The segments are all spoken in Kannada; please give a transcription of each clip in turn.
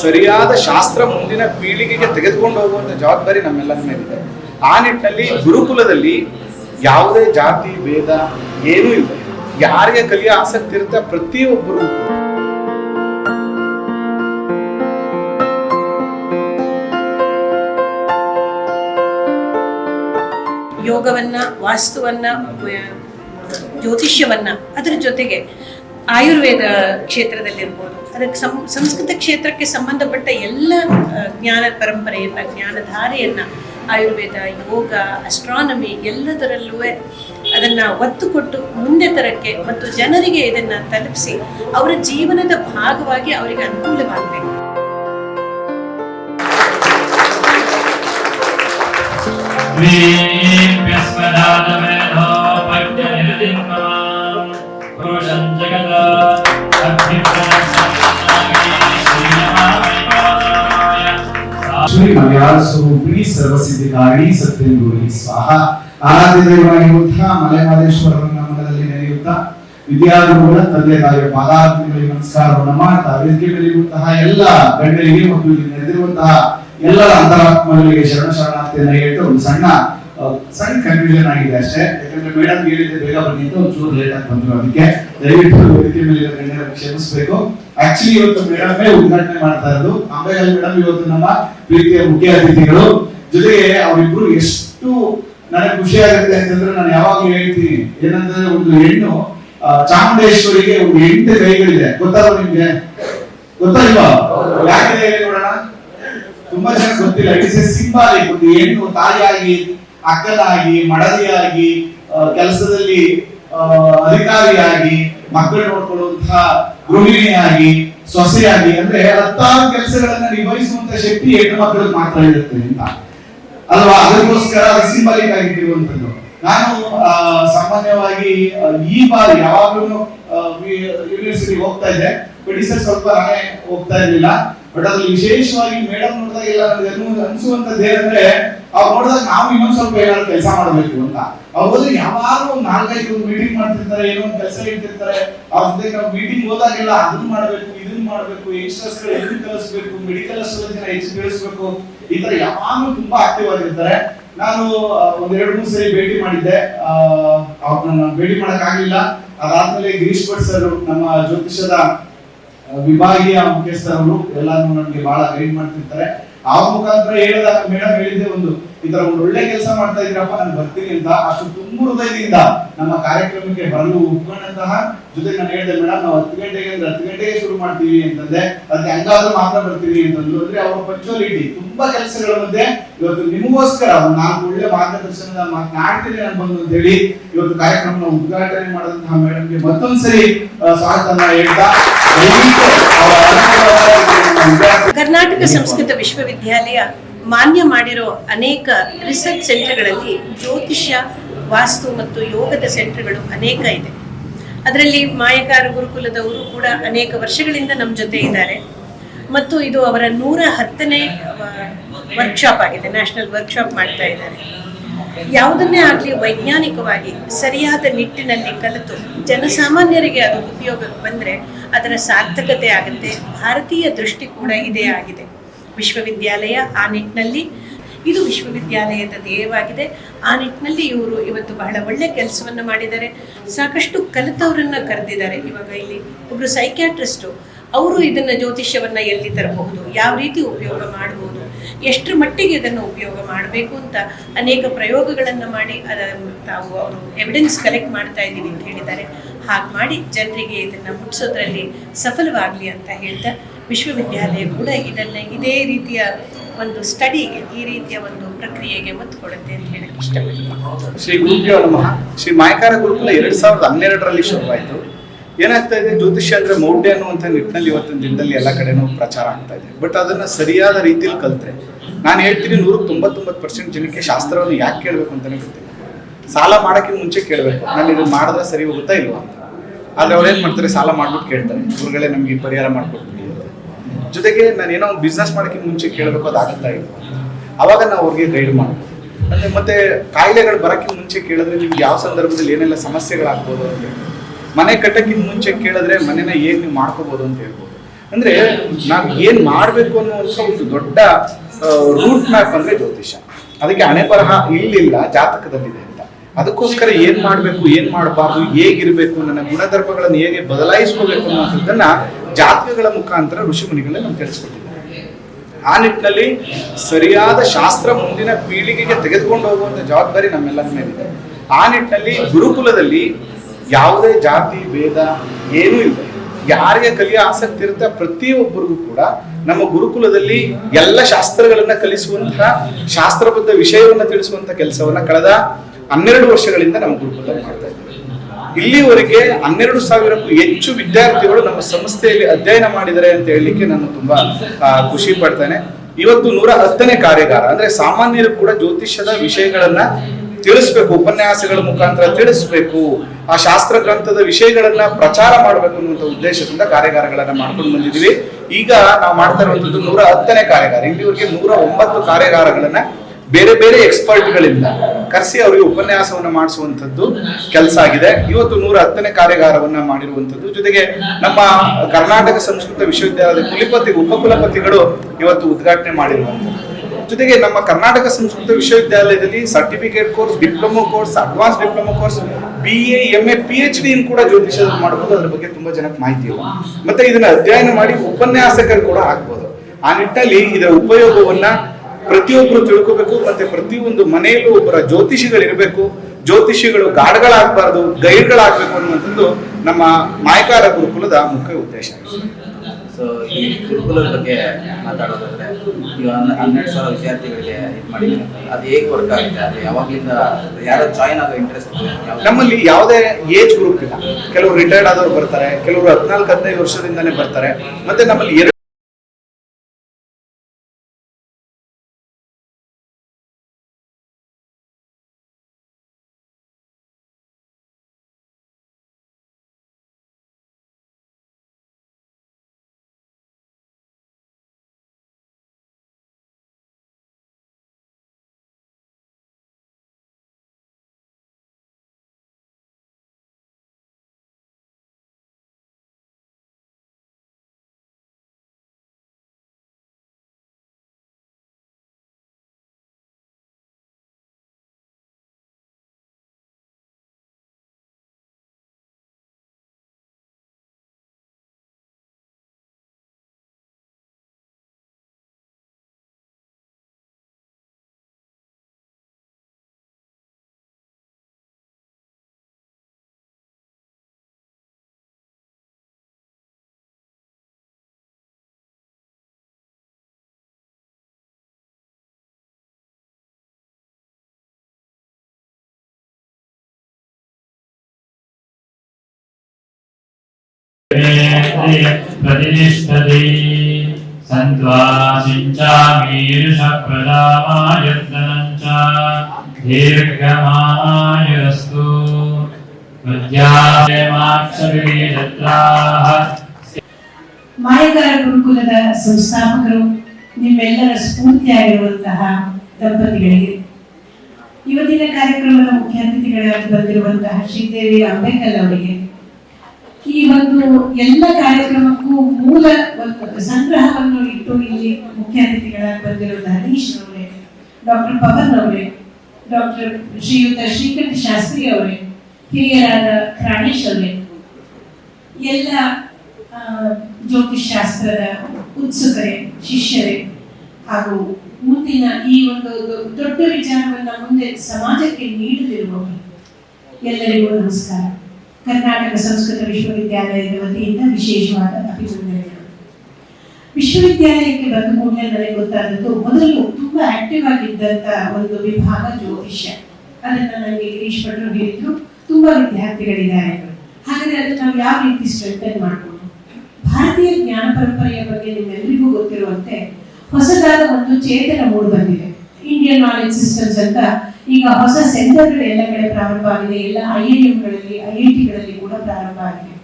ಸರಿಯಾದ ಶಾಸ್ತ್ರ ಮುಂದಿನ ಪೀಳಿಗೆಗೆ ತೆಗೆದುಕೊಂಡು ಹೋಗುವಂತ ಜವಾಬ್ದಾರಿ ನಮ್ಮೆಲ್ಲರ ಮೇಲಿದೆ ಆ ನಿಟ್ಟಿನಲ್ಲಿ ಗುರುಕುಲದಲ್ಲಿ ಯಾವುದೇ ಜಾತಿ, ಭೇದ ಏನೂ ಇಲ್ಲ. ಯಾರಿಗೆ ಕಲಿಯೋ ಆಸಕ್ತಿ ಇರುತ್ತೆ ಪ್ರತಿಯೊಬ್ಬರು ಯೋಗವನ್ನ, ವಾಸ್ತುವನ್ನ ಜ್ಯೋತಿಷ್ಯವನ್ನ ಅದರ ಜೊತೆಗೆ ಆಯುರ್ವೇದ ಕ್ಷೇತ್ರದಲ್ಲಿರ್ಬೋದು ಅದಕ್ಕೆ ಸಂಸ್ಕೃತ ಕ್ಷೇತ್ರಕ್ಕೆ ಸಂಬಂಧಪಟ್ಟ ಎಲ್ಲ ಜ್ಞಾನ ಪರಂಪರೆಯನ್ನ, ಜ್ಞಾನಧಾರೆಯನ್ನ, ಆಯುರ್ವೇದ, ಯೋಗ ಅಸ್ಟ್ರಾನಮಿ ಎಲ್ಲದರಲ್ಲೂ ಅದನ್ನ ಒತ್ತು ಕೊಟ್ಟು ಮುಂದೆ ತರಕ್ಕೆ ಮತ್ತು ಜನರಿಗೆ ಇದನ್ನ ತಲುಪಿಸಿ ಅವರ ಜೀವನದ ಭಾಗವಾಗಿ ಅವರಿಗೆ ಅನುಕೂಲವಾಗಬೇಕು. ಶ್ರೀ ಮಲಯಾಳ ಸ್ವರೂಪಿಣಿ ಸರ್ವಸಿದ್ಧಿಕಾರಿ ಸತ್ಯಂಗೂರಿ ಸ್ವಾಹ. ಆರಾಧ್ಯ ದೈವವಾಗಿರುವಂತಹ ಮಲೆಮಾದೇಶ್ವರನ ಮನದಲ್ಲಿ ನೆನೆಯುತ್ತಾ ವಿದ್ಯಾಗುರುಗಳ ತಂದೆ ತಾಯಿಯ ಪಾದಾರ್ಥಿಗಳಿಗೆ ನಮಸ್ಕಾರವನ್ನು ಮಾಡ್ತಾ ವೇದಿಕೆ ಮೇಲಿರುವಂತಹ ಎಲ್ಲ ಗಣ್ಯರಿಗೆ ಮತ್ತು ಇಲ್ಲಿ ನೆರೆದಿರುವಂತಹ ಎಲ್ಲ ಅಂತರಾತ್ಮಗಳಿಗೆ ಶರಣ ಶರಣಾರ್ಥಿಯನ್ನು ಹೇಳ್ತಾ ಒಂದು ಸಣ್ಣ ಸಣ್ಣ ಕನ್ಫ್ಯೂಷನ್ ಆಗಿದೆ ಅಷ್ಟೇ. ಯಾಕಂದ್ರೆ ಮೇಡಮ್ ಹೇಳಿದ್ರೆ ಬೇಗ ಬನ್ನಿ ಅಂತ ಒಂಚೂರು ಲೇಟ್ ಆಗಿ ಬಂದ್ರು ಅದಕ್ಕೆ. ದಯವಿಟ್ಟು ವೇದಿಕೆ ಮೇಲೆ ಗಣ್ಯರ ಕ್ಷಮಿಸಬೇಕು. ಆಕ್ಚುಲಿ ಇವತ್ತು ಮೇಡಮ್ ಉದ್ಘಾಟನೆ ಮಾಡ್ತಾ ಇರೋದು. ಅಂಬೇಗಲ್ ಮೇಡಮ್ ಇವತ್ತು ನಮ್ಮ ಪ್ರೀತಿಯ ಮುಖ್ಯ ಅತಿಥಿಗಳು. ಜೊತೆಗೆ ಅವರಿಬ್ರು ಎಷ್ಟು ನನಗೆ ಖುಷಿ ಆಗುತ್ತೆ ಅಂತಂದ್ರೆ ನಾನು ಯಾವಾಗ್ಲೂ ಹೇಳ್ತೀನಿ. ಏನಂದ್ರೆ ಒಂದು ಹೆಣ್ಣು ಚಾಮುಂಡೇಶ್ವರಿಗೆ ಒಂದು ಎಂಟು ಕೈಗಳಿದೆ. ಗೊತ್ತಲ್ವ ನಿಮ್ಗೆ? ಗೊತ್ತಾ ಯಾಕಿದೆ ಯಾಕೆ ಹೇಳಿ ನೋಡೋಣ? ತುಂಬಾ ಜನ ಗೊತ್ತಿಲ್ಲ. ಇಟ್ ಇಸ್ ಎ ಸಿಂಬಾಲಿಕ್ ಒಂದು ಹೆಣ್ಣು ತಾಯಿಯಾಗಿ ಅಕ್ಕನಾಗಿ, ಮಡದಿಯಾಗಿ ಕೆಲಸದಲ್ಲಿ ಅಧಿಕಾರಿಯಾಗಿ, ಮಕ್ಕಳು ನೋಡ್ಕೊಳ್ಳುವಂತಹ ಗೃಹಿಣಿಯಾಗಿ, ಸೊಸೆಯಾಗಿ, ಅಂದ್ರೆ ಹತ್ತಾರು ಕೆಲಸಗಳನ್ನ ನಿಭಾಯಿಸುವಂತ ಶಕ್ತಿ ಹೆಣ್ಣು ಮಕ್ಕಳಿಗೆ ಮಾತ್ರ ಇರುತ್ತೆ ಅಂತ. ಅಲ್ವಾ? ಅದಕ್ಕೋಸ್ಕರ ಸಿಂಬಲಿಕ್ ಆಗಿರುವಂತದ್ದು ನಾನು ಸಾಮಾನ್ಯವಾಗಿ ಈ ಬಾರಿ ಯಾವಾಗ್ಲೂ ಯೂನಿವರ್ಸಿಟಿ ಹೋಗ್ತಾ ಇದ್ದೆ. ಈ ಸ್ವಲ್ಪ ಹಾಗೆ ಹೋಗ್ತಾ ಇರಲಿಲ್ಲ. ಬಟ್ ಅದ್ರಲ್ಲಿ ವಿಶೇಷವಾಗಿ ಮೇಡಮ್ ನೋಡಿದಾಗ ಎಲ್ಲ ನನಗೆ ಅನು- ಅನ್ಸುವಂತದ್ದು ಏನಂದ್ರೆ ಅವ್ರು ನೋಡಿದಾಗ ನಾವು ಇನ್ನೊಂದ್ ಸ್ವಲ್ಪ ಏನಾದ್ರು ಕೆಲಸ ಮಾಡಬೇಕು ಅಂತ. ಅವ್ರು ಹೋದ್ರೆ ಯಾವಾಗಲೂ ನಾಲ್ಕೈದು ಮೀಟಿಂಗ್ ಮಾಡ್ತಿರ್ತಾರೆ, ಏನೋ ಒಂದು ಕೆಲಸ ಇಟ್ಟಿರ್ತಾರೆ ಅವ್ರ ಜೊತೆ ನಾವು ಮೀಟಿಂಗ್ ಹೋದಾಗೆಲ್ಲ ಅದನ್ನ ಮಾಡ್ಬೇಕು ಇದನ್ನ ಮಾಡ್ಬೇಕು ಯಂಗ್ಸ್ಟರ್ಸ್ಗಳು ಎಲ್ಲಿ ಕಲಿಸ್ಬೇಕು ಮೆಡಿಕಲ್ ಜನ ಹೆಚ್ಚು ಬೆಳೆಸ್ಬೇಕು ಈ ತರ ಯಾವಾಗಲೂ ತುಂಬಾ ಆಕ್ಟಿವ್ ಆಗಿರ್ತಾರೆ. ನಾನು ಒಂದ್ ಎರಡು ಮೂರು ಸರಿ ಭೇಟಿ ಮಾಡಿದ್ದೆ. ಅವ್ರನ್ನ ಭೇಟಿ ಮಾಡಕ್ ಆಗ್ಲಿಲ್ಲ ಅದಾದ್ಮೇಲೆ ಗಿರೀಶ್ ಭಟ್ ಸರ್ ನಮ್ಮ ಜ್ಯೋತಿಷದ ವಿಭಾಗೀಯ ಮುಖ್ಯಸ್ಥರು ಎಲ್ಲಾನು ನನಗೆ ಬಹಳ ಗೈಡ್ ಮಾಡ್ತಿರ್ತಾರೆ. ಅವ್ರ ಮುಖಾಂತರ ಹೇಳಿದಾಗ ಮೇಡಮ್ ಹೇಳಿದ್ದೆ ಒಂದು. ಈ ತರ ಒಂದು ಒಳ್ಳೆ ಕೆಲಸ ಮಾಡ್ತಾ ಇದ್ರಪ್ಪ ನಾನು ಬರ್ತೀನಿ ಅಂತ ಅಷ್ಟು ತುಂಬ ಹೃದಯದಿಂದ ನಮ್ಮ ಕಾರ್ಯಕ್ರಮಕ್ಕೆ ಬರಲು ಒಪ್ಕೊಂಡಂತಹ ಜೊತೆ ನಾನು ಹೇಳಿದೆ ಮೇಡಮ್ ನಾವು ಹತ್ತು ಗಂಟೆಗೆ ಅಂದ್ರೆ ಹತ್ತು ಗಂಟೆಗೆ ಶುರು ಮಾಡ್ತೀವಿ ಅಂತಂದ್ರೆ ಅದಕ್ಕೆ ಹಂಗಾದ್ರೂ ಮಾತ್ರ ಬರ್ತೀವಿ ಅಂತಂದ್ರು ಅಂದ್ರೆ ಅವ್ರ ಪಂಚುಯಾಲಿಟಿ ತುಂಬಾ ಕೆಲಸಗಳ ಮಧ್ಯೆ ಇವತ್ತು ನಿಮಗೋಸ್ಕರ ನಾಲ್ಕು ಒಳ್ಳೆ ಮಾರ್ಗದರ್ಶನದ ಮಾತನಾಡ್ತೀನಿ ನಾನು ಬಂದು ಅಂತ ಹೇಳಿ ಇವತ್ತು ಕಾರ್ಯಕ್ರಮ ಉದ್ಘಾಟನೆ ಮಾಡಿದಂತಹ ಮೇಡಮ್ಗೆ ಮತ್ತೊಂದ್ಸರಿ ಸ್ವಾಗತ ಹೇಳ್ತಾ ಕರ್ನಾಟಕ ಸಂಸ್ಕೃತ ವಿಶ್ವವಿದ್ಯಾಲಯ ಮಾನ್ಯ ಮಾಡಿರೋ ಅನೇಕ ರಿಸರ್ಚ್ ಸೆಂಟರ್ಗಳಲ್ಲಿ ಜ್ಯೋತಿಷ್ಯ, ವಾಸ್ತು ಮತ್ತು ಯೋಗದ ಸೆಂಟರ್ಗಳು ಅನೇಕ ಇದೆ. ಅದರಲ್ಲಿ ಮಾಯಕಾರ ಗುರುಕುಲದವರು ಕೂಡ ಅನೇಕ ವರ್ಷಗಳಿಂದ ನಮ್ಮ ಜೊತೆ ಇದ್ದಾರೆ. ಮತ್ತು ಇದು ಅವರ ನೂರ ಹತ್ತನೇ ವರ್ಕ್ಶಾಪ್ ಆಗಿದೆ. ನ್ಯಾಷನಲ್ ವರ್ಕ್ಶಾಪ್ ಮಾಡ್ತಾ ಇದ್ದಾರೆ. ಯಾವುದನ್ನೇ ಆಗಲಿ ವೈಜ್ಞಾನಿಕವಾಗಿ ಸರಿಯಾದ ನಿಟ್ಟಿನಲ್ಲಿ ಕಲಿತು ಜನಸಾಮಾನ್ಯರಿಗೆ ಅದು ಉಪಯೋಗಕ್ಕೆ ಬಂದರೆ ಅದರ ಸಾರ್ಥಕತೆ ಆಗುತ್ತೆ. ಭಾರತೀಯ ದೃಷ್ಟಿ ಕೂಡ ಇದೇ ಆಗಿದೆ. ವಿಶ್ವವಿದ್ಯಾಲಯ ಆ ನಿಟ್ಟಿನಲ್ಲಿ, ಇದು ವಿಶ್ವವಿದ್ಯಾಲಯದ ಧ್ಯೇಯವಾಗಿದೆ ಆ ನಿಟ್ಟಿನಲ್ಲಿ ಇವರು ಇವತ್ತು ಬಹಳ ಒಳ್ಳೆ ಕೆಲಸವನ್ನು ಮಾಡಿದ್ದಾರೆ. ಸಾಕಷ್ಟು ಕಲಿತವರನ್ನ ಕರೆದಿದ್ದಾರೆ. ಇವಾಗ ಇಲ್ಲಿ ಒಬ್ಬರು ಸೈಕ್ಯಾಟ್ರಿಸ್ಟು, ಅವರು ಇದನ್ನು ಜ್ಯೋತಿಷ್ಯವನ್ನು ಎಲ್ಲಿ ತರಬಹುದು? ಯಾವ ರೀತಿ ಉಪಯೋಗ ಮಾಡಬಹುದು ಎಷ್ಟರ ಮಟ್ಟಿಗೆ ಇದನ್ನು ಉಪಯೋಗ ಮಾಡಬೇಕು ಅಂತ ಅನೇಕ ಪ್ರಯೋಗಗಳನ್ನು ಮಾಡಿ ಅದರ ತಾವು ಅವರು ಎವಿಡೆನ್ಸ್ ಕಲೆಕ್ಟ್ ಮಾಡ್ತಾ ಇದ್ದೀವಿ ಅಂತ ಹೇಳಿದ್ದಾರೆ. ಹಾಗೆ ಮಾಡಿ ಜನರಿಗೆ ಇದನ್ನು ಮುಟ್ಟಿಸೋದ್ರಲ್ಲಿ ಸಫಲವಾಗಲಿ ಅಂತ ಹೇಳ್ತಾ ವಿಶ್ವವಿದ್ಯಾಲಯ ಕೂಡ ಇದನ್ನ ಇದೇ ರೀತಿಯ ಒಂದು ಸ್ಟಡಿಗೆ ಈ ರೀತಿಯ ಒಂದು ಪ್ರಕ್ರಿಯೆಗೆ ಒತ್ತು ಕೊಡುತ್ತೆ ಅಂತ ಹೇಳಕ್ಕೆ ಇಷ್ಟಪಡ್ತೀನಿ. ಶ್ರೀ ಗುರುಜಿ ಶ್ರೀ ಮಾಯಕಾರ ಗುರುಕುಲ ಎರಡು ಸಾವಿರದ ಹನ್ನೆರಡರಲ್ಲಿ ಶುರುವಾಯಿತು. ಏನಾಗ್ತಾ ಇದೆ, ಜ್ಯೋತಿಷ್ಯ ಅಂದ್ರೆ ಮೌಢ್ಯ ಅನ್ನುವಂಥ ನಿಟ್ಟಿನಲ್ಲಿ ಇವತ್ತಿನ ದಿನದಲ್ಲಿ ಎಲ್ಲ ಕಡೆನೂ ಪ್ರಚಾರ ಆಗ್ತಾ ಇದೆ. ಬಟ್ ಅದನ್ನ ಸರಿಯಾದ ರೀತಿಯಲ್ಲಿ ಕಲಿತೆ ನಾನು ಹೇಳ್ತೀನಿ ನೂರಕ್ಕೆ ತೊಂಬತ್ತೊಂಬತ್ತು ಪರ್ಸೆಂಟ್ ಜನಕ್ಕೆ ಶಾಸ್ತ್ರವನ್ನು ಯಾಕೆ ಕೇಳಬೇಕು ಅಂತಲೇ ಗೊತ್ತಿಲ್ಲ. ಸಾಲ ಮಾಡೋಕ್ಕಿಂತ ಮುಂಚೆ ಕೇಳಬೇಕು, ನಾನು ಇದನ್ನು ಮಾಡಿದ್ರೆ ಸರಿ ಹೋಗುತ್ತಾ ಇಲ್ವಾ ಅಂತ. ಆದರೆ ಅವ್ರು ಏನು ಮಾಡ್ತಾರೆ, ಸಾಲ ಮಾಡ್ಬಿಟ್ಟು ಕೇಳ್ತಾರೆ, ಇವ್ರುಗಳೇ ನಮಗೆ ಪರಿಹಾರ ಅಂತ. ಜೊತೆಗೆ ನಾನು ಏನೋ ಒಂದು ಬಿಸ್ನೆಸ್ ಮಾಡೋಕ್ಕಿಂತ ಮುಂಚೆ ಕೇಳಬೇಕು ಅದಾಗುತ್ತಾ ಇಲ್ವಾ ಇಲ್ಲ. ಅವಾಗ ನಾವು ಅವ್ರಿಗೆ ಗೈಡ್ ಮಾಡ್ಬೋದು ಅಂದರೆ ಮತ್ತೆ ಕಾಯಿಲೆಗಳು ಬರೋಕ್ಕಿಂತ ಮುಂಚೆ ಕೇಳಿದ್ರೆ ನಿಮ್ಗೆ ಯಾವ ಸಂದರ್ಭದಲ್ಲಿ ಏನೆಲ್ಲ ಸಮಸ್ಯೆಗಳಾಗ್ಬೋದು ಅಂತ. ಮನೆ ಕಟ್ಟಕ್ಕಿಂತ ಮುಂಚೆ ಕೇಳಿದ್ರೆ ಮನೆನ ಏನ್ ನೀವು ಮಾಡ್ಕೋಬಹುದು ಅಂತ ಹೇಳ್ಬೋದು. ಅಂದ್ರೆ ನಾವು ಏನ್ ಮಾಡ್ಬೇಕು ಅನ್ನುವಂತ ಒಂದು ದೊಡ್ಡ ರೂಟ್ ಮ್ಯಾಪ್ ಅಂದ್ರೆ ಜ್ಯೋತಿಷ ಅದಕ್ಕೆ ಹಣೆ ಬರಹ ಇಲ್ಲಿಲ್ಲ, ಜಾತಕದಲ್ಲಿದೆ ಅಂತ. ಅದಕ್ಕೋಸ್ಕರ ಏನ್ ಮಾಡ್ಬೇಕು, ಏನ್ ಮಾಡಬಾರ್ದು, ಹೇಗಿರ್ಬೇಕು ನನ್ನ ಗುಣಧರ್ಮಗಳನ್ನು ಹೇಗೆ ಬದಲಾಯಿಸ್ಕೋಬೇಕು ಅನ್ನೋದನ್ನ ಜಾತಕಗಳ ಮುಖಾಂತರ ಋಷಿಮುನಿಗಳನ್ನ ನಮ್ಗೆ ತಿಳಿಸ್ಕೊಟ್ಟಿದ್ದಾರೆ. ಆ ನಿಟ್ಟಿನಲ್ಲಿ ಸರಿಯಾದ ಶಾಸ್ತ್ರ ಮುಂದಿನ ಪೀಳಿಗೆಗೆ ತೆಗೆದುಕೊಂಡು ಹೋಗುವಂತ ಜವಾಬ್ದಾರಿ ನಮ್ಮೆಲ್ಲರ ಮೇಲಿದೆ. ಆ ನಿಟ್ಟಿನಲ್ಲಿ ಗುರುಕುಲದಲ್ಲಿ ಯಾವುದೇ ಜಾತಿ, ಭೇದ ಏನೂ ಇಲ್ಲ. ಯಾರಿಗೆ ಕಲಿಯೋ ಆಸಕ್ತಿ ಇರುತ್ತೆ ಪ್ರತಿಯೊಬ್ಬರಿಗೂ ಕೂಡ ನಮ್ಮ ಗುರುಕುಲದಲ್ಲಿ ಎಲ್ಲ ಶಾಸ್ತ್ರಗಳನ್ನ ಕಲಿಸುವಂತಹ ಶಾಸ್ತ್ರಬದ್ಧ ವಿಷಯವನ್ನ ತಿಳಿಸುವಂತ ಕೆಲಸವನ್ನ ಕಳೆದ ಹನ್ನೆರಡು ವರ್ಷಗಳಿಂದ ನಮ್ಮ ಗುರುಕುಲ ಮಾಡ್ತಾ ಇದ್ದೀವಿ ಇಲ್ಲಿವರೆಗೆ ಹನ್ನೆರಡು ಸಾವಿರಕ್ಕೂ ಹೆಚ್ಚು ವಿದ್ಯಾರ್ಥಿಗಳು ನಮ್ಮ ಸಂಸ್ಥೆಯಲ್ಲಿ ಅಧ್ಯಯನ ಮಾಡಿದ್ದಾರೆ ಅಂತ ಹೇಳಲಿಕ್ಕೆ ನಾನು ತುಂಬಾ ಖುಷಿ ಪಡ್ತೇನೆ. ಇವತ್ತು ನೂರ ಹತ್ತನೇ ಕಾರ್ಯಾಗಾರ, ಅಂದ್ರೆ ಸಾಮಾನ್ಯರು ಕೂಡ ಜ್ಯೋತಿಷ್ಯದ ವಿಷಯಗಳನ್ನ ತಿಳಿಸ್ಬೇಕು, ಉಪನ್ಯಾಸಗಳ ಮುಖಾಂತರ ತಿಳಿಸ್ಬೇಕು, ಆ ಶಾಸ್ತ್ರ ಗ್ರಂಥದ ವಿಷಯಗಳನ್ನ ಪ್ರಚಾರ ಮಾಡಬೇಕು ಅನ್ನುವಂಥ ಉದ್ದೇಶದಿಂದ ಕಾರ್ಯಾಗಾರಗಳನ್ನ ಮಾಡ್ಕೊಂಡು ಬಂದಿದ್ದೀವಿ. ಈಗ ನಾವು ಮಾಡ್ತಾ ಇರುವಂತದ್ದು ನೂರ ಹತ್ತನೇ ಕಾರ್ಯಾಗಾರ. ಇಲ್ಲಿವರೆಗೆ ನೂರ ಒಂಬತ್ತು ಕಾರ್ಯಾಗಾರಗಳನ್ನ ಬೇರೆ ಬೇರೆ ಎಕ್ಸ್ಪರ್ಟ್ಗಳಿಂದ ಕರೆಸಿ ಅವರಿಗೆ ಉಪನ್ಯಾಸವನ್ನ ಮಾಡಿಸುವಂತದ್ದು ಕೆಲಸ ಆಗಿದೆ. ಇವತ್ತು ನೂರ ಹತ್ತನೇ ಕಾರ್ಯಾಗಾರವನ್ನ ಮಾಡಿರುವಂತದ್ದು ಜೊತೆಗೆ ನಮ್ಮ ಕರ್ನಾಟಕ ಸಂಸ್ಕೃತ ವಿಶ್ವವಿದ್ಯಾಲಯದ ಕುಲಪತಿ, ಉಪಕುಲಪತಿಗಳು ಇವತ್ತು ಉದ್ಘಾಟನೆ ಮಾಡಿರುವಂತದ್ದು ಜೊತೆಗೆ ನಮ್ಮ ಕರ್ನಾಟಕ ಸಂಸ್ಕೃತ ವಿಶ್ವವಿದ್ಯಾಲಯದಲ್ಲಿ certificate course diploma course advance diploma course B A M A P H D ಕೂಡ ಜ್ಯೋತಿಷದಲ್ಲಿ ಮಾಡಬಹುದು ಅದ್ರ ಬಗ್ಗೆ ತುಂಬಾ ಜನಕ್ಕೆ ಮಾಹಿತಿ ಇಲ್ಲ ಮತ್ತೆ ಇದನ್ನ ಅಧ್ಯಯನ ಮಾಡಿ ಉಪನ್ಯಾಸಕರು ಕೂಡ ಆಗ್ಬೋದು. ಆ ನಿಟ್ಟಿನಲ್ಲಿ ಇದರ ಉಪಯೋಗವನ್ನ ಪ್ರತಿಯೊಬ್ಬರು ತಿಳ್ಕೋಬೇಕು. ಮತ್ತೆ ಪ್ರತಿಯೊಂದು ಮನೆಯಲ್ಲೂ ಒಬ್ಬರ ಜ್ಯೋತಿಷಿಗಳಿರಬೇಕು. ಜ್ಯೋತಿಷಿಗಳು ಗಾಢಗಳಾಗಬಾರ್ದು ಗೈಡ್ಗಳಾಗಬೇಕು ಅನ್ನುವಂಥದ್ದು ನಮ್ಮ ಮಾಯಕಾರ ಗುರುಕುಲದ ಮುಖ್ಯ ಉದ್ದೇಶ. ಸೊ ಈ ಗುರುಕುಲದ ಬಗ್ಗೆ ಮಾತಾಡೋದಾದ್ರೆ, ಈಗ ಹನ್ನೆ- ಹನ್ನೆರಡು ಸಾವಿರ ವಿದ್ಯಾರ್ಥಿಗಳಿಗೆ ಇದು ಮಾಡಿದ್ದೀನಿ. ಅದು ಹೇಗೆ ವರ್ಕ್ ಆಗುತ್ತೆ? ಅದು ಯಾವಾಗಲಿಂದ ಯಾರು ಜಾಯಿನ್ ಆಗೋ ಇಂಟ್ರೆಸ್ಟ್ ನಮ್ಮಲ್ಲಿ ಯಾವುದೇ ಏಜ್ ಗ್ರೂಪ್ ಇಲ್ಲ. ಕೆಲವರು ರಿಟೈರ್ಡ್ ಆದವರು ಬರ್ತಾರೆ, ಕೆಲವರು ಹದಿನಾಲ್ಕು, ಹದಿನೈದು ವರ್ಷದಿಂದಾನೇ ಬರ್ತಾರೆ. ಮತ್ತೆ ನಮ್ಮಲ್ಲಿ ಎರಡು प्रतिष्ठति सन्त्वा सिञ्चामीरुषप्रदामायुर्धनं च दीर्घमायुरस्तु विद्यामाक्षविजत्राः ಮಾಯಕಾರ ಗುರುಕುಲದ ಸಂಸ್ಥಾಪಕರು ನಿಮ್ಮೆಲ್ಲರ ಸ್ಫೂರ್ತಿಯಾಗಿರುವಂತಹ ದಂಪತಿಗಳಿಗೆ ಇವತ್ತಿನ ಕಾರ್ಯಕ್ರಮದ ಮುಖ್ಯ ಅತಿಥಿಗಳಾಗಿ ಬಂದಿರುವಂತಹ ಶ್ರೀದೇವಿ ಅಂಬೇಕಲ್ ಅವರಿಗೆ ಈ ಒಂದು ಎಲ್ಲ ಕಾರ್ಯಕ್ರಮಕ್ಕೂ ಮೂಲ ಒಂದು ಸಂಗ್ರಹವನ್ನು ಇಟ್ಟು ಇಲ್ಲಿ ಮುಖ್ಯ ಅತಿಥಿಗಳಾಗಿ ಬಂದಿರುವಂತಹ ಹರೀಶ್ ಅವರೇ ಡಾಕ್ಟರ್ ಪವನ್ ಅವರೇ ಡಾಕ್ಟರ್ ಶ್ರೀಯುತ ಶ್ರೀಕಂಠ ಶಾಸ್ತ್ರಿ ಅವರೇ, ಹಿರಿಯರಾದ ಪ್ರಾಣೇಶ್ ಅವರೇ. ಎಲ್ಲ ಜ್ಯೋತಿಷ್ ಶಾಸ್ತ್ರದ ಉತ್ಸುಕರೇ, ಶಿಷ್ಯರೇ, ಹಾಗೂ ಮುಂದಿನ ಈ ಒಂದು ದೊಡ್ಡ ವಿಚಾರವನ್ನು ಮುಂದೆ ಸಮಾಜಕ್ಕೆ ನೀಡಲಿರುವವರು ಎಲ್ಲರಿಗೂ ನಮಸ್ಕಾರ. ಕರ್ನಾಟಕ ಸಂಸ್ಕೃತ ವಿಶ್ವವಿದ್ಯಾಲಯದ ವತಿಯಿಂದ ವಿಶೇಷವಾದ ಅಭಿನಂದನೆಗಳು. ವಿಶ್ವವಿದ್ಯಾಲಯಕ್ಕೆ ಬಂದ ಮೂಲ ನನಗೆ ಗೊತ್ತಾದದ್ದು, ಮೊದಲು ತುಂಬಾ ಆಕ್ಟಿವ್ ಆಗಿದ್ದಂತ ಒಂದು ವಿಭಾಗ ಜ್ಯೋತಿಷ್ಯ. ಅದನ್ನ ನನಗೆ ಗಿರೀಶ್ ಭಟ್ರು ಹೇಳಿದ್ರು. ತುಂಬಾ ವಿದ್ಯಾರ್ಥಿಗಳಿದ್ದಾರೆ. ಹಾಗಾದ್ರೆ ಅದನ್ನ ನಾವು ಯಾವ ರೀತಿ ಸ್ಟ್ರೆಂಥನ್ ಮಾಡ್ಬೋದು? ಭಾರತೀಯ ಜ್ಞಾನ ಪರಂಪರೆಯ ಬಗ್ಗೆ ನಿಮ್ಮೆಲ್ಲರಿಗೂ ಗೊತ್ತಿರುವಂತೆ ಹೊಸದಾದ ಒಂದು ಚೇತನ ಮೂಡ್ ಬಂದಿದೆ. ಇಂಡಿಯನ್ ನಾಲೆಜ್ ಸಿಸ್ಟಮ್ಸ್ ಅಂತ ಈಗ ಹೊಸ ಸೆಂಟರ್ಗಳು ಎಲ್ಲ ಕಡೆ ಪ್ರಾರಂಭ ಆಗಿದೆ. ಎಲ್ಲ ಐ ಐ ಎಂಗಳಲ್ಲಿ ಐ ಐ ಟಿಗಳಲ್ಲಿ ಕೂಡ ಪ್ರಾರಂಭ ಆಗಿದೆ.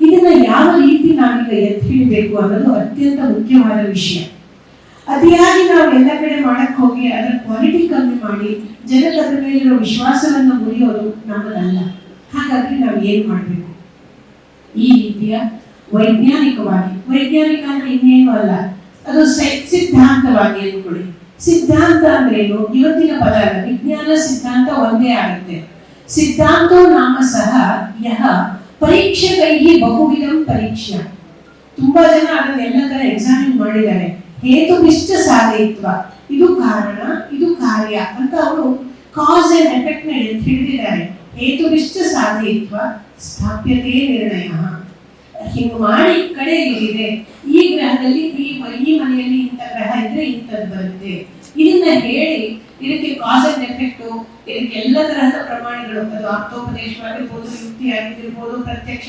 ಇದನ್ನ ಯಾವ ರೀತಿ ನಾವೀಗ ಎತ್ತಿ ಹಿಡಬೇಕು ಅನ್ನೋದು ಅತ್ಯಂತ ಮುಖ್ಯವಾದ ವಿಷಯ. ಅತಿಯಾಗಿ ನಾವು ಎಲ್ಲ ಕಡೆ ಮಾಡಕ್ ಹೋಗಿ, ಅದರ ಕ್ವಾಲಿಟಿ ಕಮ್ಮಿ ಮಾಡಿ ಜನಕ್ಕೆ ಅದರ ಮೇಲಿರೋ ವಿಶ್ವಾಸವನ್ನು ಮುರಿಯೋದು ನಮ್ಮದಲ್ಲ. ಹಾಗಾಗಿ ನಾವು ಏನ್ ಮಾಡಬೇಕು? ಈ ರೀತಿಯ ವೈಜ್ಞಾನಿಕವಾಗಿ ವೈಜ್ಞಾನಿಕ ಅಂದ್ರೆ ಇನ್ನೇನು ಅಲ್ಲ. ಅದು ಸಿದ್ಧಾಂತವಾಗಿ ಅಂದ್ಕೊಳ್ಳಿ. ಸಿದ್ಧಾಂತ ಅಂದ್ರೇನು ಇವತ್ತಿನ ಪದ ವಿಜ್ಞಾನ ಸಿದ್ಧಾಂತ ಒಂದೇ ಆಗುತ್ತೆ. ಸಿದ್ಧಾಂತೋ ನಾಮ ಸಹ ಯಹ ಪರೀಕ್ಷಕೈಹಿ ಬಹುವಿಧಂ ಪರೀಕ್ಷೆ. ತುಂಬಾ ಜನ ಅದನ್ನ ಎಲ್ಲ ತರ ಎಕ್ಸಾಮಿನ್ ಮಾಡಿದ್ದಾರೆ. ಹೇತುನಿಷ್ಠ ಸಾಧಯಿತ್ವ. ಇದು ಕಾರಣ, ಇದು ಕಾರ್ಯ ಅಂತ ಅವರು ಕಾಸ್ ಅಂಡ್ ಎಫೆಕ್ಟ್ನ ಹಿಡಿದಿದ್ದಾರೆ ಹೇತುನಿಷ್ಠ ಸಾಧಯಿತ್ವ ಸ್ಥಾಪ್ಯತೆಯೇ ನಿರ್ಣಯ. ಹಿಂಗ್ ಮಾಡಿ ಕಡೆ ಇಲ್ಲಿದೆ ಈ ಗ್ರಹದಲ್ಲಿ ಈ ಈ ಮನೆಯಲ್ಲಿ ಇಂಥ ಗ್ರಹ ಇದ್ರೆ ಇಂಥದ್ದು ಬರುತ್ತೆ. ಇದನ್ನ ಹೇಳಿ ಇದಕ್ಕೆ ಕಾಸ್ ಅಂಡ್ ಎಫೆಕ್ಟ್ ಇದಕ್ಕೆ ಎಲ್ಲ ತರಹದ ಪ್ರಮಾಣಗಳು ಅದು ಅರ್ಥೋಪದೇಶವಾಗಿರ್ಬೋದು ಯುಕ್ತಿ ಆಗಿರ್ಬೋದು ಪ್ರತ್ಯಕ್ಷ,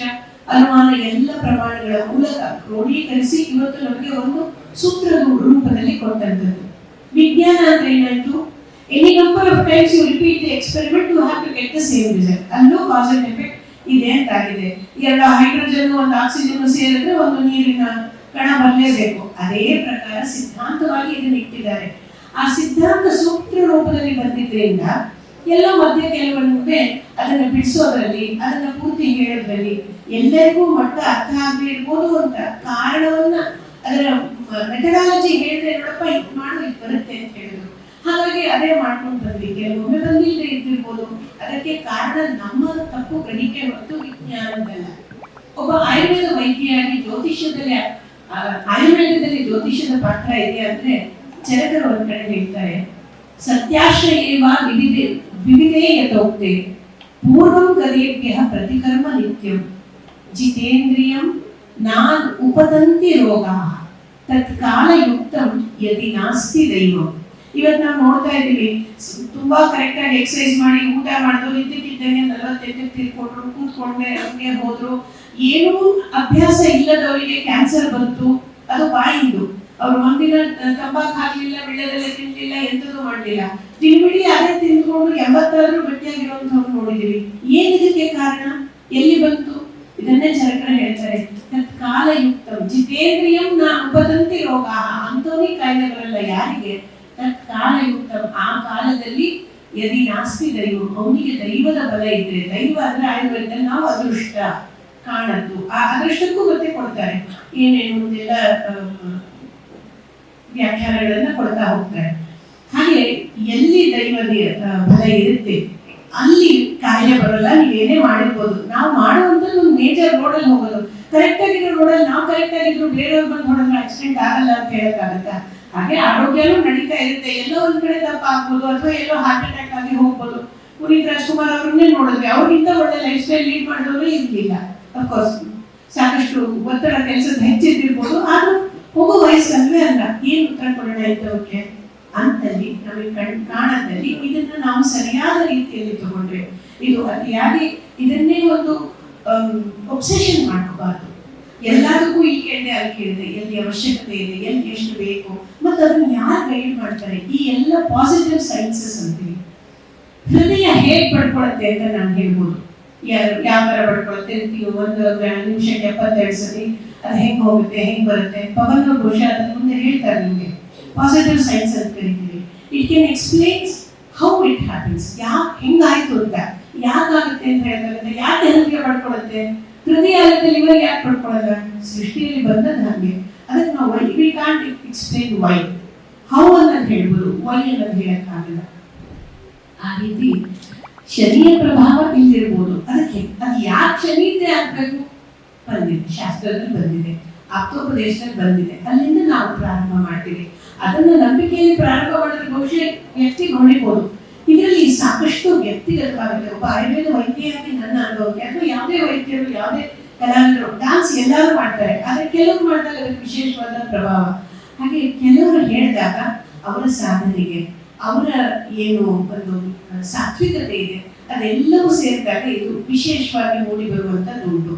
ಅನುಮಾನ, ಎಲ್ಲ ಪ್ರಮಾಣಗಳ ಮೂಲಕ ಕ್ರೋಢೀಕರಿಸಿ ಇವತ್ತು ನಮಗೆ ಒಂದು ಸೂತ್ರದ ರೂಪದಲ್ಲಿ ಕೊಟ್ಟಂತದ್ದು ವಿಜ್ಞಾನ ಅಂದ್ರೆ ಏನಂತು any number of times you repeat the experiment you have to get the same result ಅಲ್ಲೂ ಕಾಸ್ ಅಂಡ್ ಎಫೆಕ್ಟ್ ಇದೆ ಅಂತಾಗಿದೆ. ಎಲ್ಲ ಹೈಡ್ರೋಜನ್ ಒಂದು ಆಕ್ಸಿಜನ್ ಸೇರಿದ್ರೆ ಒಂದು ನೀರಿನ ಕಣ ಬರಲೇಬೇಕು. ಅದೇ ಪ್ರಕಾರ ಸಿದ್ಧಾಂತವಾಗಿ ಇದನ್ನ ಇಟ್ಟಿದ್ದಾರೆ. ಆ ಸಿದ್ಧಾಂತ ಸೂಕ್ತ ರೂಪದಲ್ಲಿ ಬಂದಿದ್ದರಿಂದ ಎಲ್ಲ ಮಧ್ಯ ಕೆಲವೊಮ್ಮೆ ಅದನ್ನ ಬಿಡಿಸೋದ್ರಲ್ಲಿ, ಅದನ್ನ ಪೂರ್ತಿ ಹೇಳೋದ್ರಲ್ಲಿ ಎಲ್ಲರಿಗೂ ಮಟ್ಟ ಅರ್ಥ ಆಗದೆ ಇರ್ಬೋದು ಅಂತ ಕಾರಣವನ್ನ ಅದರ ಮೆಥಡಾಲಜಿ ಹೇಳಿದ್ರೆ ನೋಡಪ್ಪ ಇದು ಇದು ಬರುತ್ತೆ ಅಂತ ಹೇಳಿದ್ರು ಹಾಗಾಗಿ ಅದೇ ಮಾಡ್ಕೊಂಡು ಬಂದ್ವಿ ಕೆಲವೊಮ್ಮೆ ಬಂದಿಲ್ಲದೆ ಇದ್ದಿರ್ಬೋದು. ಅದಕ್ಕೆ ಕಾರಣ ನಮ್ಮ ತಪ್ಪು ಗ್ರಹಿಕೆ ಮತ್ತು ವಿಜ್ಞಾನದಲ್ಲ ಒಬ್ಬ ಆಯುರ್ವೇದ ವೈದ್ಯಾಗಿ ಜ್ಯೋತಿಷ್ಯದಲ್ಲಿ ಆಯುರ್ವೇದದಲ್ಲಿ ಜ್ಯೋತಿಷ್ಯದ ಪಾತ್ರ ಇದೆ ಅಂದ್ರೆ ಚರಕರು ಒಂದ್ ಕಡೆ ಹೇಳ್ತಾರೆ ಸತ್ಯಾಶ್ರಯೇವ ವಿವಿಧೆ, ವಿವಿಧೇ ಯಥೋಕ್ತೆ, ಪೂರ್ವಂ ಕಲಿಯಭ್ಯ ಪ್ರತಿಕರ್ಮ ನಿತ್ಯಂ, ಜಿತೇಂದ್ರಿಯಂ ನಾನ್ ಉಪದಂತಿ ರೋಗ, ತತ್ಕಾಲಯುಕ್ತಂ ಯದಿ ನಾಸ್ತಿ ದೈವಂ. ಇವತ್ತು ನಾವು ನೋಡ್ತಾ ಇದ್ದೀವಿ ತುಂಬಾ ಕರೆಕ್ಟ್ ಆಗಿ ಎಕ್ಸರ್ಸೈಸ್ ಮಾಡಿ ಊಟ ಮಾಡಿದ್ರು ಇದ್ದಕ್ಕಿದ್ದಂಗೆ ನಲವತ್ತೆಂಟು ತಿರ್ಕೊಂಡ್ರು ಕೂತ್ಕೊಂಡೆ ಹಂಗೆ ಹೋದ್ರು. ಏನೂ ಅಭ್ಯಾಸ ಇಲ್ಲದವರಿಗೆ ಕ್ಯಾನ್ಸರ್ ಬಂತು, ಅದು ಬಾಯಿಂದು. ಅವ್ರು ಒಂದಿನ ತಂಬಾಕ್ ಹಾಕ್ಲಿಲ್ಲ, ಬೆಳ್ಳದೆಲ್ಲ ತಿನ್ಲಿಲ್ಲ, ಎಂತದೂ ಮಾಡಲಿಲ್ಲ. ತಿನ್ಬಿಡಿ, ಅದೇ ತಿಂದ್ಕೊಂಡು ಎಂಬತ್ತಾದ್ರೂ ಗಟ್ಟಿಯಾಗಿರುವಂತವ್ರು ನೋಡಿದೀವಿ ಏನ್ ಇದಕ್ಕೆ ಕಾರಣ? ಎಲ್ಲಿ ಬಂತು? ಇದನ್ನೇ ಚರಕರ ಹೇಳ್ತಾರೆ. ಕಾಲಯುಕ್ತ. ಜಿತೇಂದ್ರಿಯಂ ನಾ ಉಪದಂತಿ ರೋಗ. ಅಂತವೇ ಕಾಯಿಲೆಗಳೆಲ್ಲ ಯಾರಿಗೆ? ತತ್ಕಾಲಯುಕ್ತ ಆ ಕಾಲದಲ್ಲಿ ಯದಿ ನಾಸ್ತಿ ದೈವ ಅವನಿಗೆ ದೈವದ ಬಲ ಇದ್ರೆ, ದೈವ ಅಂದ್ರೆ ಆಯುರ್ವೇದ, ನಾವು ಅದೃಷ್ಟ ಕಾಣದ್ದು. ಆ ಅದೃಷ್ಟಕ್ಕೂ ಮತ್ತೆ ಕೊಡ್ತಾರೆ. ಏನೇನು ಎಲ್ಲ ವ್ಯಾಖ್ಯಾನಗಳನ್ನ ಕೊಡ್ತಾ ಹೋಗ್ತಾರೆ. ಹಾಗೆ ಎಲ್ಲಿ ದೈವದ ಬಲ ಇರುತ್ತೆ, ಅಲ್ಲಿ ಕಾಯಿಲೆ ಬರಲ್ಲ ನೀವೇನೇ ಮಾಡಿರ್ಬೋದು. ನಾವು ಮಾಡುವಂಥದ್ದು ಒಂದು ಮೇಜರ್ ರೋಡಲ್ಲಿ ಹೋಗೋದು. ಕರೆಕ್ಟ್ ಆಗಿರೋ ರೋಡಲ್ಲಿ ನಾವು ಕರೆಕ್ಟ್ ಆಗಿದ್ರು ಬೇರೆಯವ್ರು ಬಂದು ನೋಡಿದ್ರೆ ಆಕ್ಸಿಡೆಂಟ್ ಆಗಲ್ಲ ಅಂತ ಹೇಳಕ್ಕಾಗತ್ತಾ? ಹಾಗೆ ಆರೋಗ್ಯನೂ ನಡೀತಾ ಇರುತ್ತೆ. ಎಲ್ಲೋ ಒಂದ್ ಕಡೆ ತಪ್ಪ ಆಗ್ಬೋದು ಅಥವಾ ಎಲ್ಲೋ ಹಾರ್ಟ್ ಅಟ್ಯಾಕ್ ಆಗಿ ಹೋಗ್ಬೋದು. ಪುನೀತ್ ರಾಜ್ಕುಮಾರ್ ಅವ್ರನ್ನೇ ನೋಡಿದ್ವಿ. ಅವ್ರಿಗಿಂತ ಒಳ್ಳೆ ಲೈಫ್ ಸ್ಟೈಲ್ ಲೀಡ್ ಮಾಡಿದವರು ಇರ್ಲಿಲ್ಲ. ಅಫ್ಕೋರ್ಸ್ ಸಾಕಷ್ಟು ಒತ್ತಡ ಕೆಲಸದ ಹೆಚ್ಚಿದ್ದಿರ್ಬೋದು. ಆದ್ರೂ ಹೋಗೋ ವಯಸ್ಸಲ್ವೇ ಅಲ್ಲ. ಏನ್ ಉತ್ತರ ಕೊಡೋಣ ಇದ್ದವ್ರಿಗೆ ಅಂತಲ್ಲಿ, ನಮಗೆ ಕಣ್ ಕಾಣದಲ್ಲಿ ಇದನ್ನ ನಾವು ಸರಿಯಾದ ರೀತಿಯಲ್ಲಿ ತಗೊಂಡ್ರೆ, ಇದು ಅತಿಯಾಗಿ ಇದನ್ನೇ ಒಂದು ಒಬ್ಸೆಷನ್ ಮಾಡ್ಕೋಬಾರ್ದು. ಎಲ್ಲದಕ್ಕೂ ಈ ಎಣ್ಣೆ ಅಲ್ಲಿ ಕೇಳಿದೆ ಎಲ್ಲಿ ಅವಶ್ಯಕತೆ ಇದೆ, ಎಲ್ಲಿ ಎಷ್ಟು ಬೇಕು, ಮತ್ತು ಅದನ್ನು ಯಾರು ಗೈಡ್ ಮಾಡ್ತಾರೆ? ಈ ಎಲ್ಲ ಪಾಸಿಟಿವ್ ಸೈನ್ಸಸ್ ಅಂತೀವಿ. ಹೃದಯ ಹೇಗೆ ಪಡ್ಕೊಳತ್ತೆ ಅಂತ ನಾನು ಹೇಳ್ಬೋದು. ಯಾವ ತರ ಪಡ್ಕೊಳತ್ತೆ? ಅಂತೀವಿ ಒಂದು ನಿಮಿಷಕ್ಕೆ ಎಪ್ಪತ್ತೆರಡು ಸತಿ ಅದು ಹೆಂಗೆ ಹೋಗುತ್ತೆ, ಹೆಂಗೆ ಬರುತ್ತೆ? ಪವನ್ ಬಹುಶಃ ಅದನ್ನು ಮುಂದೆ ಹೇಳ್ತಾರೆ ನಿಮಗೆ. ಪಾಸಿಟಿವ್ ಸೈನ್ಸ್ ಅಂತ ಕರಿತೀವಿ. It can explains how it happens ಯಾಕೆ ಹೆಂಗಾಯ್ತು ಅಂತ, ಯಾಕಾಗುತ್ತೆ ಅಂತ ಹೇಳ್ತಾರೆ ಯಾಕೆ ಹೃದಯ ಪಡ್ಕೊಳುತ್ತೆ? ಹೃದಯ ಆಗುತ್ತೆ ಲಿವರ್ ಯಾಕೆ ಪಡ್ಕೊಳ್ಳಲ್ಲ ಸೃಷ್ಟಿಯಲ್ಲಿ ಬಂದದ್ದು ಹಾಗೆ. ಅದಕ್ಕೆ ನಾವು why we can't explain why how ಅನ್ನೋದು ಹೇಳ್ಬೋದು. ವೈ ಅನ್ನೋದು ಹೇಳಕ್ಕಾಗಲ್ಲ. ಆ ರೀತಿ ಶನಿಯ ಪ್ರಭಾವ ಇಲ್ಲಿರ್ಬೋದು. ಅದಕ್ಕೆ ಅದು ಯಾಕೆ ಶನಿಯಿಂದ ಆಗ್ಬೇಕು? ಬಂದಿದೆ. ಶಾಸ್ತ್ರದಲ್ಲಿ ಬಂದಿದೆ. ಆಪ್ತೋಪದೇಶದಲ್ಲಿ ಬಂದಿದೆ. ಅಲ್ಲಿಂದ ನಾವು ಪ್ರಾರಂಭ ಮಾಡ್ತೀವಿ. ಅದನ್ನ ನಂಬಿಕೆಯಲ್ಲಿ ಪ್ರಾರಂಭ ಮಾಡಿದ್ರೆ ಬಹುಶಃ ಹೊಳಿಬೋದು ಇದರಲ್ಲಿ ಸಾಕಷ್ಟು ವ್ಯಕ್ತಿಗತವಾಗಿದೆ ಒಬ್ಬ ಆಯುರ್ವೇದ ವೈದ್ಯರಾಗಿ ನನ್ನ ಅನುಭವಕ್ಕೆ ಅಥವಾ ಯಾವುದೇ ವೈದ್ಯರು, ಯಾವುದೇ ಕಲಾವಿದರು ಡಾನ್ಸ್ ಎಲ್ಲರೂ ಮಾಡ್ತಾರೆ. ಆದರೆ ಕೆಲವರು ಮಾಡಿದಾಗ ಅದಕ್ಕೆ ವಿಶೇಷವಾದ ಪ್ರಭಾವ. ಹಾಗೆ ಕೆಲವರು ಹೇಳಿದಾಗ ಅವರ ಸಾಧನೆಗೆ, ಅವರ ಏನು ಒಂದು ಸಾತ್ವಿಕತೆ ಇದೆ, ಅದೆಲ್ಲವೂ ಸೇರಿದಾಗ ಇದು ವಿಶೇಷವಾಗಿ ಮೂಡಿ ಬರುವಂತದ್ದು ಉಂಟು.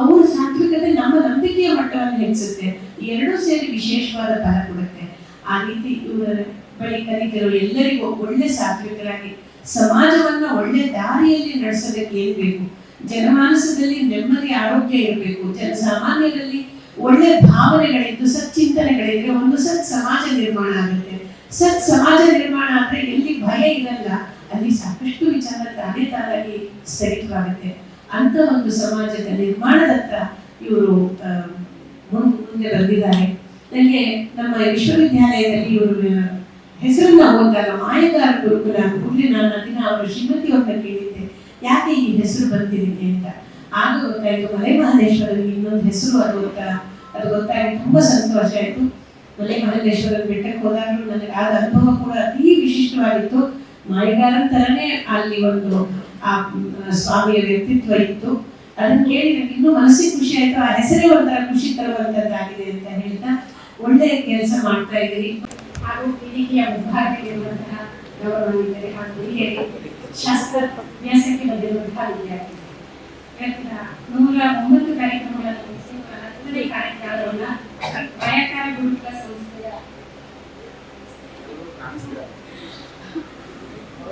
ಅವರ ಸಾತ್ವಿಕತೆ ನಮ್ಮ ನಂಬಿಕೆಯ ಮಟ್ಟವನ್ನು ಹೆಚ್ಚಿಸುತ್ತೆ. ಎರಡೂ ಸೇರಿ ವಿಶೇಷವಾದ ಫಲ ಕೊಡುತ್ತೆ. ಆ ರೀತಿ ಇವರ ಬಳಿ ಕಲಿತಿರೋ ಎಲ್ಲರಿಗೂ ಒಳ್ಳೆ ಸಾತ್ವಿಕರಾಗಿ ಸಮಾಜವನ್ನ ಒಳ್ಳೆ ದಾರಿಯಲ್ಲಿ ನಡೆಸೋದಕ್ಕೆ ಏನ್ ಬೇಕು? ಜನಮಾನಸದಲ್ಲಿ ನೆಮ್ಮದಿ, ಆರೋಗ್ಯ ಇರಬೇಕು. ಜನಸಾಮಾನ್ಯರಲ್ಲಿ ಒಳ್ಳೆ ಭಾವನೆಗಳಿದ್ದು ಸಚ್ಚಿಂತನೆಗಳಿದ್ರೆ ಒಂದು ಸತ್ ಸಮಾಜ ನಿರ್ಮಾಣ ಆಗುತ್ತೆ. ಸತ್ ಸಮಾಜ ನಿರ್ಮಾಣ ಆದ್ರೆ ಎಲ್ಲಿ ಭಯ ಇರಲ್ಲ, ಅಲ್ಲಿ ಸಾಕಷ್ಟು ವಿಚಾರ ತಾನೇ ತಾನಾಗಿ ಸ್ಥಗಿತವಾಗುತ್ತೆ. ಅಂತ ಒಂದು ಸಮಾಜದ ನಿರ್ಮಾಣದತ್ತ ಇವರು ಮುಂದೆ ಬಂದಿದ್ದಾರೆ. ನನಗೆ ನಮ್ಮ ವಿಶ್ವವಿದ್ಯಾಲಯದಲ್ಲಿ ಇವರು ಹೆಸರನ್ನ ಓದಿದಾಗ ಮಾಯಗಾರ ಗುರುಕುಲ ಕೂಡಲೇ ನಾನು ಅದನ್ನ ಅವರ ಶ್ರೀಮತಿಯವ್ರನ್ನ ಕೇಳಿದ್ದೆ. ಯಾಕೆ ಈ ಹೆಸರು ಬಂದಿದೆ ಅಂತ? ಆಗ ಗೊತ್ತಾಯ್ತು ಮಲೆ ಮಹದೇಶ್ವರನಿಗೆ ಇನ್ನೊಂದು ಹೆಸರು, ಅದು ಗೊತ್ತಾ? ಅದು ಗೊತ್ತಾಗಿ ತುಂಬಾ ಸಂತೋಷ ಆಯ್ತು. ಮಲೆ ಮಹದೇಶ್ವರನ ಬೆಟ್ಟಕ್ಕೆ ಹೋದಾಗಲೂ ನನಗೆ ಆದ ಅನುಭವ ಕೂಡ ಅತಿ ವಿಶಿಷ್ಟವಾಗಿತ್ತು. ಮಾಯಗಾರನ ತರನೇ ಅಲ್ಲಿ ಒಂದು, ಆ ಸ್ವಾಮಿಯ ವ್ಯಕ್ತಿತ್ವ ಇತ್ತು. ಅದನ್ನ ಕೇಳಿ ನನಗೆ ಇನ್ನೂ ಮನಸ್ಸಿಗೆ ಖುಷಿ ಆಯ್ತು. ಆ ಹೆಸರೇ ಒಂಥರ ಖುಷಿ ತರುವಂತದ್ದಾಗಿದೆ ಅಂತ ಹೇಳ್ತಾ ಒಳ್ಳೆಯ ಕೆಲಸ ಮಾಡ್ತಾ ಇದ್ದೀರಿ. ಹಾಗೂ ವೇದಿಕೆಯ ವಿಭಾಗದಲ್ಲಿರುವಂತಹ ಗೌರವಾನ್ವಿತರೆ ಹಾಗೂ ಹಿರಿಯರಿಗೆ ಶಾಸ್ತ್ರ ವ್ಯಾಸಕ್ಕೆ ಬಂದಿರುವಂತಹ ವಿದ್ಯಾರ್ಥಿ ನೂರ ಒಂಬತ್ತು ಕಾರ್ಯಕ್ರಮಗಳನ್ನು ಹತ್ತನೇ ಕಾರ್ಯಕ್ರಮವನ್ನ ವಯಕಾರ ಗುರುಕುಲ ಸಂಸ್ಥೆಯ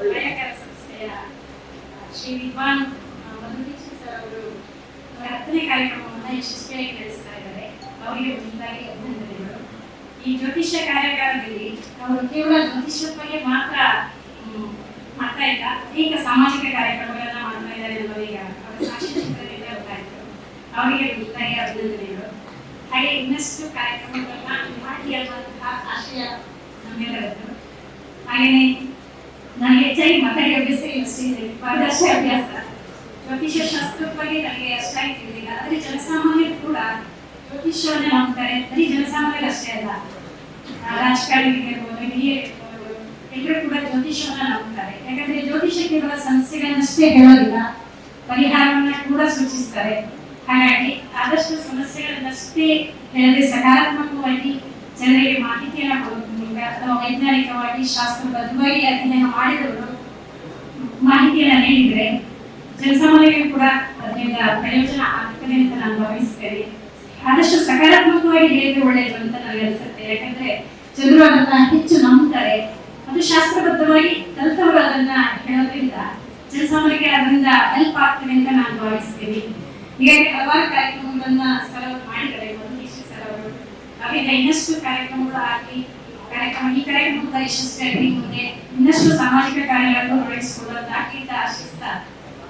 ವಯಕಾರ ಸಂಸ್ಥೆಯ ಶ್ರೀ ವಿದ್ವಾನ್ ಮಧುಕೃಷ್ಣ ಸರ್ ಅವರು ಅವರ ಹತ್ತನೇ ಕಾರ್ಯಕ್ರಮವನ್ನು ಯಶಸ್ವಿಯಾಗಿ ನಡೆಸ್ತಾ ಇದ್ದಾರೆ. ಅವರಿಗೆ ಮುಂದಾಗಿ ಅಭಿನಂದನೆಗಳು. ಈ ಜ್ಯೋತಿಷ್ಯ ಕಾರ್ಯಾಗಾರದಲ್ಲಿ ಅವರು ಕೇವಲ ಜ್ಯೋತಿಷ್ಯದ ಬಗ್ಗೆ ಮಾತ್ರ ಮಾಡ್ತಾ ಇಲ್ಲ ಅನೇಕ ಸಾಮಾಜಿಕ ಕಾರ್ಯಕ್ರಮಗಳನ್ನ ಮಾಡ್ತಾ ಇದ್ದಾರೆ ಈಗ. ಅವರ ಸಾಕ್ಷಾತ್ಕಾರದಿಂದ ಗೊತ್ತಾಯ್ತು ಅವರಿಗೆ ಮುಂದಾಗಿ ಅಭಿನಂದನೆಗಳು ಹಾಗೆ ಇನ್ನಷ್ಟು ಕಾರ್ಯಕ್ರಮಗಳನ್ನ ಮಾಡಿ ಅನ್ನುವಂತಹ ಆಶಯ ನಮ್ಮೆಲ್ಲರದ್ದು. ಹಾಗೆಯೇ ನಾನು ಹೆಚ್ಚಾಗಿ ಮಾತಾಡಿ ಅಭ್ಯಾಸ ಇಲ್ಲ ಪಾರದರ್ಶಿ ಅಭ್ಯಾಸ. ಜ್ಯೋತಿಷ್ಯ ಶಾಸ್ತ್ರದ ಬಗ್ಗೆ ನನಗೆ ಅಷ್ಟಾಗಿ ತಿಳಿದಿಲ್ಲ ಆದರೆ ಜನಸಾಮಾನ್ಯರು ಕೂಡ ಜ್ಯೋತಿಷ್ಯವನ್ನೇ ನಂಬ್ತಾರೆ ಬರೀ ಜನಸಾಮಾನ್ಯರು ಅಷ್ಟೇ ಅಲ್ಲ. ರಾಜಕಾರಣಿಗಳಿರ್ಬೋದು ಹಿರಿಯರಿರ್ಬೋದು ಎಲ್ಲರೂ ಕೂಡ ಜ್ಯೋತಿಷವನ್ನ ನಂಬುತ್ತಾರೆ ಯಾಕಂದ್ರೆ ಜ್ಯೋತಿಷ ಕೇವಲ ಸಮಸ್ಯೆಗಳನ್ನಷ್ಟೇ ಹೇಳೋದಿಲ್ಲ, ಪರಿಹಾರವನ್ನ ಕೂಡ ಸೂಚಿಸ್ತಾರೆ. ಹಾಗಾಗಿ ಆದಷ್ಟು ಸಮಸ್ಯೆಗಳನ್ನಷ್ಟೇ ಹೇಳದೆ ಸಕಾರಾತ್ಮಕವಾಗಿ ಜನರಿಗೆ ಮಾಹಿತಿಯನ್ನ ಕೊಡೋದ್ರ ಅಥವಾ ವೈಜ್ಞಾನಿಕವಾಗಿ ಶಾಸ್ತ್ರಬದ್ಧವಾಗಿ ಅಧ್ಯಯನ ಮಾಡಿದವರು ಮಾಹಿತಿಯನ್ನ ನೀಡಿದ್ರೆ ಜನಸಾಮಾನ್ಯರಿಗೆ ಕೂಡ ಅದರಿಂದ ಪ್ರಯೋಜನ ಆಗ್ತದೆ ಅಂತ ನಾನು ಭಾವಿಸ್ತೇನೆ. ಆದಷ್ಟು ಸಕಾರಾತ್ಮಕವಾಗಿ ಹೇಳಿದ್ರೆ ಒಳ್ಳೆಯದು ಅಂತ ನನಗೆ ಅನಿಸುತ್ತೆ ಯಾಕಂದ್ರೆ ಜನರು ಅದನ್ನ ಹೆಚ್ಚು ನಂಬ್ತಾರೆ. ಅದು ಶಾಸ್ತ್ರಬದ್ಧವಾಗಿ ಕಲಿತವರು ಅದನ್ನ ಹೇಳೋದ್ರಿಂದ ಜನಸಾಮಾನ್ಯರಿಗೆ ಅದರಿಂದ ಹೆಲ್ಪ್ ಆಗ್ತದೆ ಅಂತ ನಾನು ಭಾವಿಸ್ತೀನಿ. ಹೀಗಾಗಿ ಹಲವಾರು ಕಾರ್ಯಕ್ರಮಗಳನ್ನ ಸರ್ ಮಾಡಿದ್ದಾರೆ. ಮಧುಮೇಶ್ವರ ಸರ್ ಅವರು. ಅವರಿಂದ ಇನ್ನಷ್ಟು ಕಾರ್ಯಕ್ರಮಗಳು ಆಗಲಿ, ಕಾರ್ಯಕ್ರಮ, ಈ ಕಾರ್ಯಕ್ರಮದ ಯಶಸ್ವಿಯಾಗಿ ಮುಂದೆ ಇನ್ನಷ್ಟು ಸಾಮಾಜಿಕ ಕಾರ್ಯಗಳನ್ನು ತೊಡಗಿಸಿಕೊಳ್ಳುವಂತ ಆಶಿಸ್ತಾ